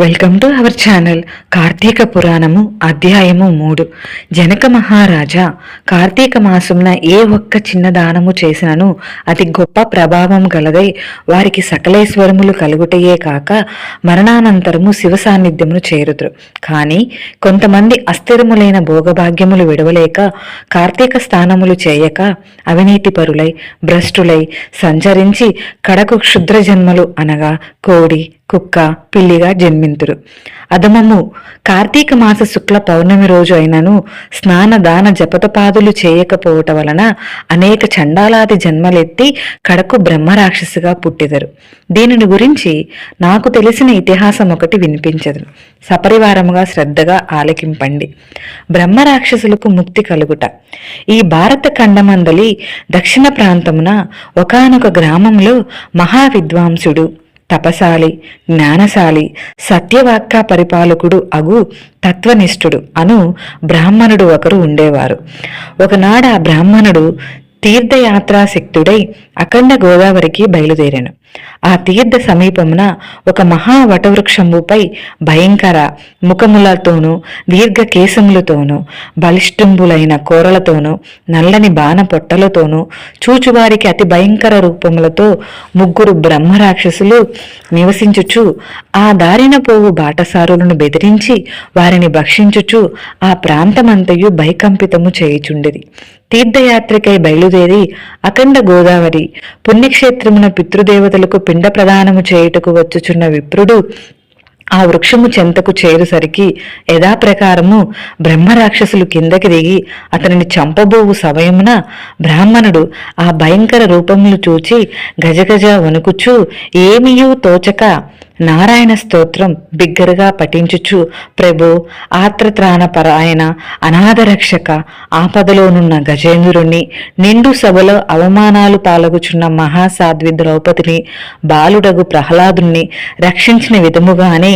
Welcome to our channel Karthika Puranam అధ్యాయము మూడు జనక మహారాజా కార్తీక మాసమున ఏ ఒక్క చిన్న దానము చేసినను అది గొప్ప ప్రభావం గలదై వారికి సకలేశ్వరములు కలుగుటయే కాక మరణానంతరము శివ సాన్నిధ్యమును చేరుదురు. కానీ కొంతమంది అస్థిరములైన భోగభాగ్యములు విడవలేక కార్తీక స్థానములు చేయక అవినీతి పరులై భ్రష్టులై సంచరించి కడకు క్షుద్ర జన్మలు అనగా కోడి కుక్క పిల్లిగా జన్మింతురు. అదమము కార్తీక మాస శుక్ల పౌర్ణమి రోజు అయినను స్నాన దాన జపతపాదులు చేయకపోవట వలన అనేక చండాలాది జన్మలెత్తి కడకు బ్రహ్మరాక్షసుగా పుట్టిదరు. దీనిని గురించి నాకు తెలిసిన ఇతిహాసం ఒకటి వినిపించదు సపరివారముగా శ్రద్ధగా ఆలకింపండి. బ్రహ్మరాక్షసులకు ముక్తి కలుగుట. ఈ భారత ఖండమందలి దక్షిణ ప్రాంతమున ఒకానొక గ్రామంలో మహావిద్వాంసుడు తపశాలి జ్ఞానశాలి సత్యవాక్క పరిపాలకుడు అగు తత్వనిష్ఠుడు అను బ్రాహ్మణుడు ఒకరు ఉండేవారు. ఒకనాడు ఆ బ్రాహ్మణుడు తీర్థయాత్రాశక్తుడై అఖండ గోదావరికి బయలుదేరాను. ఆ తీర్థ సమీపమున ఒక మహా వటవృక్షముపై భయంకర ముఖములతోనూ దీర్ఘ కేశములతోనూ బలిష్ఠుంబులైన కూరలతోనూ నల్లని బాణ పొట్టలతోనూ చూచువారికి అతి భయంకర రూపములతో ముగ్గురు బ్రహ్మరాక్షసులు నివసించుచు ఆ దారిన పోవు బాటసారులను బెదిరించి వారిని భక్షించుచు ఆ ప్రాంతమంతయు భయకంపితము చేయుచుండెది తీర్థయాత్రికై బయలుదేరి అఖండ గోదావరి పుణ్యక్షేత్రమున దేవతలకు పిండ ప్రదానము చేయుటకు వచ్చుచున్న విప్రుడు ఆ వృక్షము చెంతకు చేరుసరికి యథాప్రకారము బ్రహ్మరాక్షసులు కిందకి దిగి అతనిని చంపబోవు సమయమున బ్రాహ్మణుడు ఆ భయంకర రూపములు చూచి గజగజ వణుకుచూ ఏమియూ తోచక నారాయణ స్తోత్రం బిగ్గరగా పఠించుచు ప్రభు ఆత్రత్రాణ పరాయణ అనాథరక్షక ఆపదలోనున్న గజేంద్రుణ్ణి నిండు సభలో అవమానాలు పాలగుచున్న మహాసాధ్వి ద్రౌపదిని బాలుడగు ప్రహ్లాదుణ్ణి రక్షించిన విధముగానే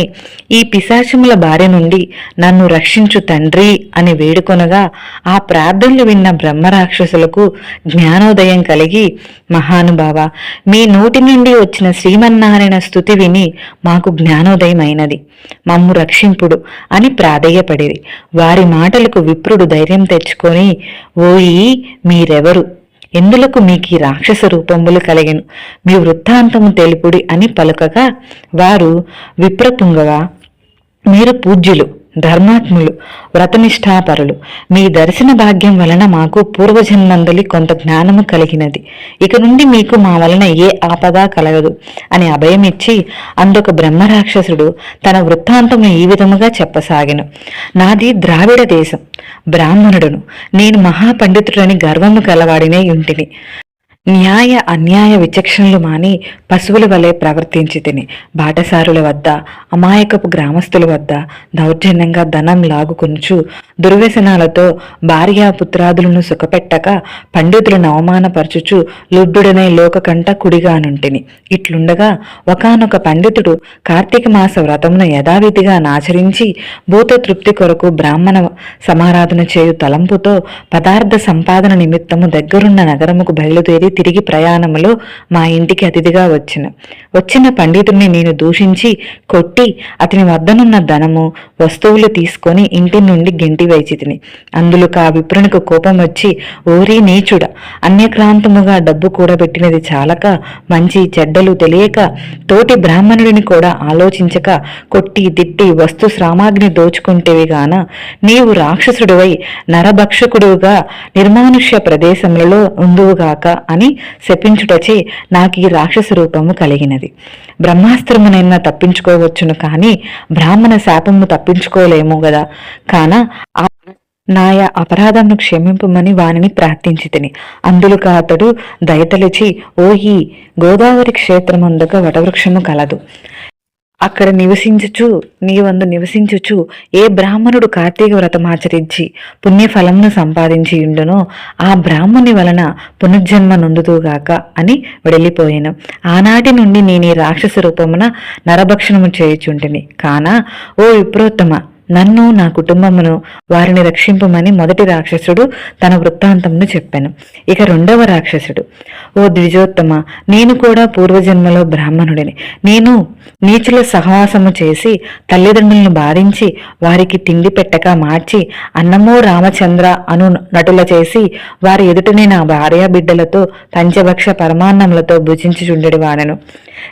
ఈ పిశాచముల భార్య నుండి నన్ను రక్షించు తండ్రి అని వేడుకొనగా ఆ ప్రార్థనలు విన్న బ్రహ్మరాక్షసులకు జ్ఞానోదయం కలిగి మహానుభావ మీ నోటి నుండి వచ్చిన శ్రీమన్నారాయణ స్థుతి విని మాకు జ్ఞానోదయం అయినది మమ్ము రక్షింపుడు అని ప్రాధేయపడేది వారి మాటలకు విప్రుడు ధైర్యం తెచ్చుకొని ఓయి మీరెవరు? ఎందులకు మీకు రాక్షస రూపములు కలిగను? మీ వృత్తాంతము తెలుపుడి అని పలుకగా వారు విప్రతుంగగా మీరు పూజ్యులు. ధర్మాత్ములు వ్రతనిష్ఠాపరులు. మీ దర్శన భాగ్యం వలన మాకు పూర్వజన్మందలి కొంత జ్ఞానము కలిగినది. ఇక నుండి మీకు మా వలన ఏ ఆపద కలగదు అని అభయమిచ్చి అందొక బ్రహ్మరాక్షసుడు తన వృత్తాంతము ఈ విధముగా చెప్పసాగెను. నాది ద్రావిడ దేశం. బ్రాహ్మణుడును. నేను మహాపండితుడని గర్వము కలవాడినే ఉంటిని న్యాయ అన్యాయ విచక్షణలు మాని పశువుల వలె ప్రవర్తించి తిని బాటసారుల వద్ద అమాయకపు గ్రామస్తుల వద్ద దౌర్జన్యంగా ధనం లాగుకొనుచు దుర్వ్యసనాలతో భార్యాపుత్రాదులను సుఖపెట్టక పండితులను అవమానపరచుచు లుబ్డుడనే లోకకంట కుడిగానుంటిని. ఇట్లుండగా ఒకానొక పండితుడు కార్తీక మాస వ్రతమును యథావిధిగా నాచరించి భూత తృప్తి కొరకు బ్రాహ్మణ సమారాధన చేయు తలంపుతో పదార్థ సంపాదన నిమిత్తము దగ్గరున్న నగరముకు బయలుదేరి తిరిగి ప్రయాణములో మా ఇంటికి అతిథిగా వచ్చిన. వచ్చిన పండితుడిని నేను దూషించి కొట్టి అతని వద్దనున్న ధనము వస్తువులు తీసుకొని ఇంటి నుండి గెంటి వేచితిని. అందులో ఆ విప్రునికి కోపం వచ్చి ఓరీ నీచుడ అన్యక్రాంతముగా డబ్బు కూడబెట్టినది చాలక మంచి చెడ్డలు తెలియక తోటి బ్రాహ్మణుడిని కూడా ఆలోచించక కొట్టి తిట్టి వస్తు శ్రామాగ్ని దోచుకుంటేవి గాన నీవు రాక్షసుడివై నరభక్షకుడుగా నిర్మానుష్య ప్రదేశములలో ఉందువుగాక అని శపించుటచే నాకు ఈ రాక్షస రూపము కలిగినది. బ్రహ్మాస్త్రమునైనా తప్పించుకోవచ్చును కానీ బ్రాహ్మణ శాపము తప్పించుకోలేము గదా. కాన ఆ నాయ అపరాధంను క్షమింపమని వానిని ప్రార్థించి తిని అందులుగా అతడు దయతలిచి ఓహి గోదావరి క్షేత్రమందుక వటవృక్షము కలదు. అక్కడ నివసించుచు నీవందు నివసించుచు ఏ బ్రాహ్మణుడు కార్తీక వ్రతమాచరించి పుణ్యఫలమును సంపాదించి ఉండునో ఆ బ్రాహ్మణి వలన పునర్జన్మ నొందుతూగాక అని వెళ్ళిపోయాను ఆనాటి నుండి నేను ఈ రాక్షస రూపమున నరభక్షణము చేయుచుంటిని. కానా ఓ విప్రోత్తమ నన్ను నా కుటుంబమును వారిని రక్షింపమని మొదటి రాక్షసుడు తన వృత్తాంతమును చెప్పాను. ఇక రెండవ రాక్షసుడు ఓ ద్విజోత్తమ నేను కూడా పూర్వజన్మలో బ్రాహ్మణుడిని. నేను నీచుల సహవాసము చేసి తల్లిదండ్రులను బాధించి వారికి తిండి పెట్టక మార్చి అన్నమో రామచంద్ర అను నటుల చేసి వారి ఎదుటనే నా భార్య బిడ్డలతో పంచభక్ష పరమాన్నములతో భుజించుచుండెడి వాడను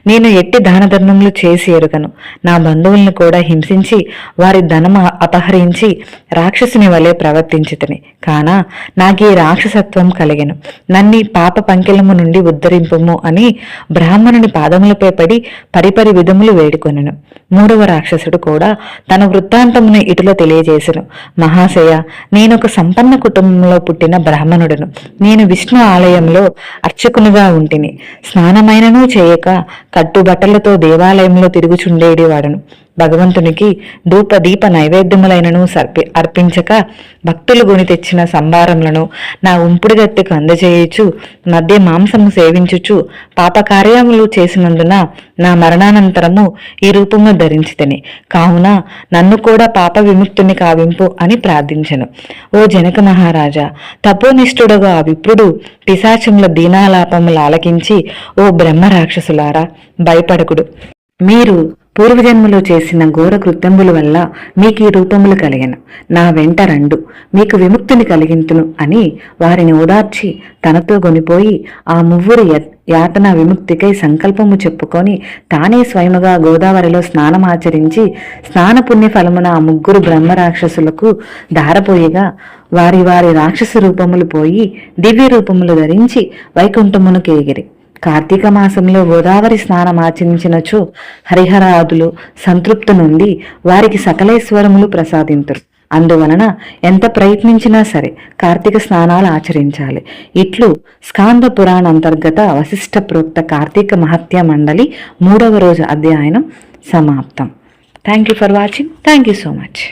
నేను ఎట్టి దాన ధర్మములు చేసి ఎరుగను. నా బంధువులను కూడా హింసించి వారి ధనం అపహరించి రాక్షసుని వలె ప్రవర్తించితిని. కానా నాకీ రాక్షసత్వం కలిగెను. నన్ని పాప పంకిలము నుండి ఉద్ధరింపుము అని బ్రాహ్మణుని పాదములపై పడి పరిపరి విధములు వేడుకొనెను. మూడవ రాక్షసుడు కూడా తన వృత్తాంతమును ఇటులో తెలియజేసెను. మహాశయ నేనొక సంపన్న కుటుంబంలో పుట్టిన బ్రాహ్మణుడను. నేను విష్ణు ఆలయంలో అర్చకునిగా ఉంటిని. స్నానమైనను చేయక కట్టుబట్టలతో దేవాలయంలో తిరుగుచుండేటివాడను భగవంతునికి ధూప దీప నైవేద్యములైనను సర్పి అర్పించక భక్తులు గుని తెచ్చిన సంభారములను నా ఉంపుడు అందజేయచు మధ్య మాంసము సేవించుచు పాపకార్యములు చేసినందున నా మరణానంతరము ఈ రూపము ధరించితని. కావున నన్ను కూడా పాప విముక్తుని కావింపు అని ప్రార్థించెను. ఓ జనక మహారాజా తపోనిష్ఠుడగా ఆ విప్రుడు పిశాచముల దీనాలాపములు ఆలకించి ఓ బ్రహ్మ రాక్షసులారా భయపడకుడు. మీరు పూర్వజన్మలో చేసిన ఘోర కృత్యంబుల వల్ల మీకు ఈ రూపములు కలిగను. నా వెంట రండు. మీకు విముక్తిని కలిగింతును అని వారిని ఓదార్చి తనతో కొనిపోయి ఆ మువ్వురు యాతన విముక్తికై సంకల్పము చెప్పుకొని తానే స్వయముగా గోదావరిలో స్నానమాచరించి స్నాన పుణ్య ఫలమున ఆ ముగ్గురు బ్రహ్మరాక్షసులకు దారపోయిగా వారి వారి రాక్షస రూపములు పోయి దివ్య రూపములు ధరించి వైకుంఠమును కేగిరి కార్తీక మాసంలో గోదావరి స్నానం ఆచరించినచో హరిహరాదులు సంతృప్తి నుండి వారికి సకలేశ్వరములు ప్రసాదింతురు. అందువలన ఎంత ప్రయత్నించినా సరే కార్తీక స్నానాలు ఆచరించాలి. ఇట్లు స్కాంద పురాణ అంతర్గత వశిష్ట ప్రోక్త కార్తీక మహత్య మండలి మూడవ రోజు అధ్యయనం సమాప్తం. Thank you for watching thank you so much